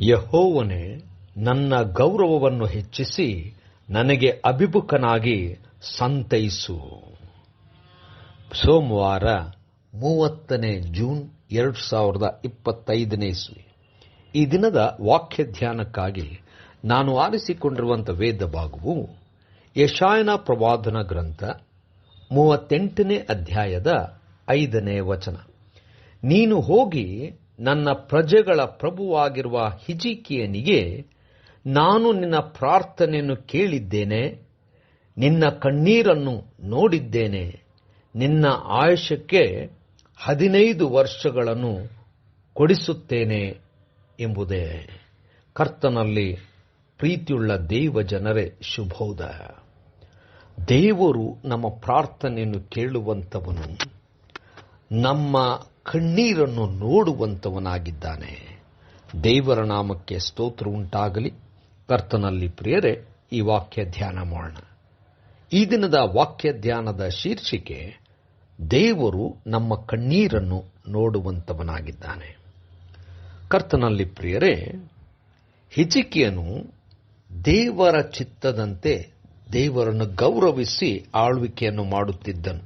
ಯಹೋವನೇ ನನ್ನ ಗೌರವವನ್ನು ಹೆಚ್ಚಿಸಿ ನನಗೆ ಅಭಿಮುಖನಾಗಿ ಸಂತೈಸು. ಸೋಮವಾರ ಮೂವತ್ತನೇ ಜೂನ್ ಎರಡು ಸಾವಿರದ ಇಪ್ಪತ್ತೈದನೇ ಇಸ್ವಿ. ಈ ದಿನದ ವಾಕ್ಯ ಧ್ಯಾನಕ್ಕಾಗಿ ನಾನು ಆರಿಸಿಕೊಂಡಿರುವಂಥ ವೇದ ಭಾಗವು ಯಶಾಯನ ಪ್ರವಾದನ ಗ್ರಂಥ ಮೂವತ್ತೆಂಟನೇ ಅಧ್ಯಾಯದ ಐದನೇ ವಚನ. ನೀನು ಹೋಗಿ ನನ್ನ ಪ್ರಜೆಗಳ ಪ್ರಭುವಾಗಿರುವ ಹಿಜಿಕಿಯನಿಗೆ ನಾನು ನಿನ್ನ ಪ್ರಾರ್ಥನೆಯನ್ನು ಕೇಳಿದ್ದೇನೆ, ನಿನ್ನ ಕಣ್ಣೀರನ್ನು ನೋಡಿದ್ದೇನೆ, ನಿನ್ನ ಆಯುಷಕ್ಕೆ ಹದಿನೈದು ವರ್ಷಗಳನ್ನು ಕೊಡಿಸುತ್ತೇನೆ ಎಂಬುದೇ. ಕರ್ತನಲ್ಲಿ ಪ್ರೀತಿಯುಳ್ಳ ದೇವ ಜನರೇ, ಶುಭೋದಯ. ದೇವರು ನಮ್ಮ ಪ್ರಾರ್ಥನೆಯನ್ನು ಕೇಳುವಂಥವನು. ನಮ್ಮ ಕಣ್ಣೀರನ್ನು ನೋಡುವಂಥವನಾಗಿದ್ದಾನೆ ದೇವರ ನಾಮಕ್ಕೆ ಸ್ತೋತ್ರ ಉಂಟಾಗಲಿ. ಕರ್ತನಲ್ಲಿ ಪ್ರಿಯರೇ, ಈ ವಾಕ್ಯ ಧ್ಯಾನ ಮಾಡೋಣ. ಈ ದಿನದ ವಾಕ್ಯ ಧ್ಯಾನದ ಶೀರ್ಷಿಕೆ, ದೇವರು ನಮ್ಮ ಕಣ್ಣೀರನ್ನು ನೋಡುವಂಥವನಾಗಿದ್ದಾನೆ ಕರ್ತನಲ್ಲಿ ಪ್ರಿಯರೇ ಹಿಜಿಕಿಯನು ದೇವರ ಚಿತ್ತದಂತೆ ದೇವರನ್ನು ಗೌರವಿಸಿ ಆಳ್ವಿಕೆಯನ್ನು ಮಾಡುತ್ತಿದ್ದನು.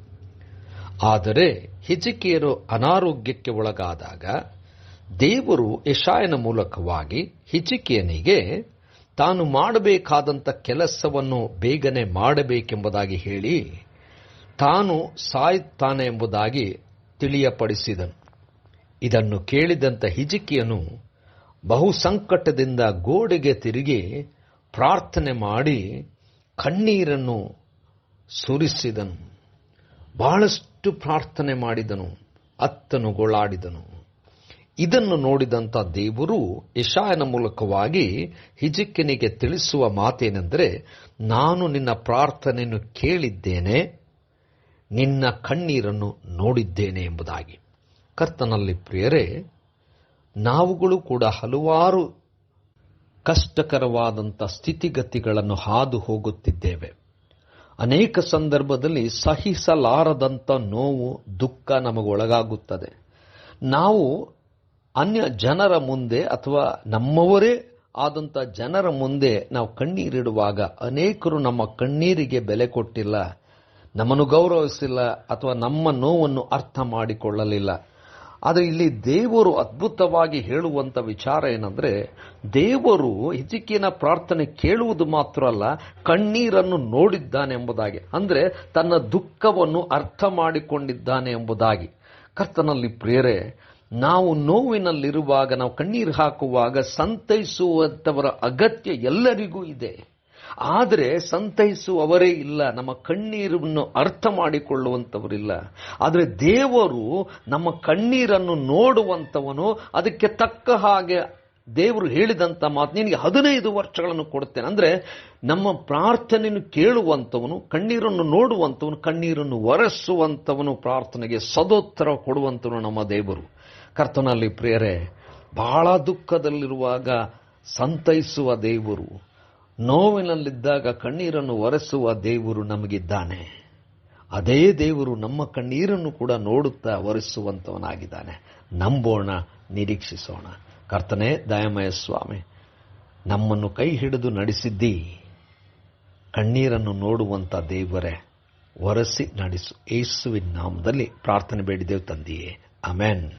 ಆದರೆ ಹಿಜಿಕಿಯರು ಅನಾರೋಗ್ಯಕ್ಕೆ ಒಳಗಾದಾಗ ದೇವರು ಯಶಾಯನ ಮೂಲಕವಾಗಿ ಹಿಜಕಿಯನಿಗೆ ತಾನು ಮಾಡಬೇಕಾದಂಥ ಕೆಲಸವನ್ನು ಬೇಗನೆ ಮಾಡಬೇಕೆಂಬುದಾಗಿ ಹೇಳಿ ತಾನು ಸಾಯುತ್ತಾನೆ ಎಂಬುದಾಗಿ ತಿಳಿಯಪಡಿಸಿದನು. ಇದನ್ನು ಕೇಳಿದಂಥ ಹಿಜಿಕಿಯನು ಬಹು ಸಂಕಟದಿಂದ ಗೋಡೆಗೆ ತಿರುಗಿ ಪ್ರಾರ್ಥನೆ ಮಾಡಿ ಕಣ್ಣೀರನ್ನು ಸುರಿಸಿದನು. ಬಹಳಷ್ಟು ಪ್ರಾರ್ಥನೆ ಮಾಡಿದನು ಅತ್ತನು ಗೋಳಾಡಿದನು ಇದನ್ನು ನೋಡಿದಂಥ ದೇವರು ಯಶಾಯನ ಮೂಲಕವಾಗಿ ಹಿಜಿಕ್ಕನಿಗೆ ತಿಳಿಸುವ ಮಾತೇನೆಂದರೆ, ನಾನು ನಿನ್ನ ಪ್ರಾರ್ಥನೆಯನ್ನು ಕೇಳಿದ್ದೇನೆ, ನಿನ್ನ ಕಣ್ಣೀರನ್ನು ನೋಡಿದ್ದೇನೆ ಎಂಬುದಾಗಿ. ಕರ್ತನಲ್ಲಿ ಪ್ರಿಯರೇ, ನಾವುಗಳು ಕೂಡ ಹಲವಾರು ಕಷ್ಟಕರವಾದಂಥ ಸ್ಥಿತಿಗತಿಗಳನ್ನು ಹಾದು ಹೋಗುತ್ತಿದ್ದೇವೆ. ಅನೇಕ ಸಂದರ್ಭದಲ್ಲಿ ಸಹಿಸಲಾರದಂಥ ನೋವು, ದುಃಖ ನಮಗೊಳಗಾಗುತ್ತದೆ. ನಾವು ಅನ್ಯ ಜನರ ಮುಂದೆ ಅಥವಾ ನಮ್ಮವರೇ ಆದಂಥ ಜನರ ಮುಂದೆ ನಾವು ಕಣ್ಣೀರಿಡುವಾಗ ಅನೇಕರು ನಮ್ಮ ಕಣ್ಣೀರಿಗೆ ಬೆಲೆ ಕೊಟ್ಟಿಲ್ಲ, ನಮ್ಮನ್ನು ಗೌರವಿಸಿಲ್ಲ ಅಥವಾ ನಮ್ಮ ನೋವನ್ನು ಅರ್ಥ ಮಾಡಿಕೊಳ್ಳಲಿಲ್ಲ. ಆದರೆ ಇಲ್ಲಿ ದೇವರು ಅದ್ಭುತವಾಗಿ ಹೇಳುವಂಥ ವಿಚಾರ ಏನಂದರೆ, ದೇವರು ಹಿಜಿಕಿನ ಪ್ರಾರ್ಥನೆ ಕೇಳುವುದು ಮಾತ್ರ ಅಲ್ಲ, ಕಣ್ಣೀರನ್ನು ನೋಡಿದ್ದಾನೆ ಎಂಬುದಾಗಿ. ಅಂದರೆ ತನ್ನ ದುಃಖವನ್ನು ಅರ್ಥ ಮಾಡಿಕೊಂಡಿದ್ದಾನೆ ಎಂಬುದಾಗಿ. ಕರ್ತನಲ್ಲಿ ಪ್ರೇರೆ ನಾವು ನೋವಿನಲ್ಲಿರುವಾಗ, ನಾವು ಕಣ್ಣೀರು ಹಾಕುವಾಗ ಸಂತೈಸುವಂಥವರ ಅಗತ್ಯ ಎಲ್ಲರಿಗೂ ಇದೆ. ಆದರೆ ಸಂತೈಸುವವರೇ ಇಲ್ಲ, ನಮ್ಮ ಕಣ್ಣೀರನ್ನು ಅರ್ಥ ಮಾಡಿಕೊಳ್ಳುವಂಥವರಿಲ್ಲ. ಆದರೆ ದೇವರು ನಮ್ಮ ಕಣ್ಣೀರನ್ನು ನೋಡುವಂಥವನು, ಅದಕ್ಕೆ ತಕ್ಕ ಹಾಗೆ ದೇವರು ಹೇಳಿದಂಥ ಮಾತು, ನಿನಗೆ ಹದಿನೈದು ವರ್ಷಗಳನ್ನು ಕೊಡುತ್ತೇನೆ. ಅಂದರೆ ನಮ್ಮ ಪ್ರಾರ್ಥನೆಯನ್ನು ಕೇಳುವಂಥವನು, ಕಣ್ಣೀರನ್ನು ನೋಡುವಂಥವನು, ಕಣ್ಣೀರನ್ನು ಒರೆಸುವಂಥವನು ಪ್ರಾರ್ಥನೆಗೆ ಸದೋತ್ತರ ಕೊಡುವಂಥವನು ನಮ್ಮ ದೇವರು. ಕರ್ತನಲ್ಲಿ ಪ್ರಿಯರೇ, ಬಹಳ ದುಃಖದಲ್ಲಿರುವಾಗ ಸಂತೈಸುವ ದೇವರು ನೋವಿನಲ್ಲಿದ್ದಾಗ ಕಣ್ಣೀರನ್ನು ಒರೆಸುವ ದೇವರು ನಮಗಿದ್ದಾನೆ. ಅದೇ ದೇವರು ನಮ್ಮ ಕಣ್ಣೀರನ್ನು ಕೂಡ ನೋಡುತ್ತಾ ಒರೆಸುವಂತವನಾಗಿದ್ದಾನೆ. ನಂಬೋಣ, ನಿರೀಕ್ಷಿಸೋಣ. ಕರ್ತನೇ, ದಯಮಯ ಸ್ವಾಮಿ, ನಮ್ಮನ್ನು ಕೈ ಹಿಡಿದು ನಡೆಸಿದ್ದಿ. ಕಣ್ಣೀರನ್ನು ನೋಡುವಂತ ದೇವರೇ, ಒರೆಸಿ ನಡೆಸು. ಏಸುವಿನ ನಾಮದಲ್ಲಿ ಪ್ರಾರ್ಥನೆ ಬೇಡಿದೆವು ತಂದೆಯೇ. ಅಮೆನ್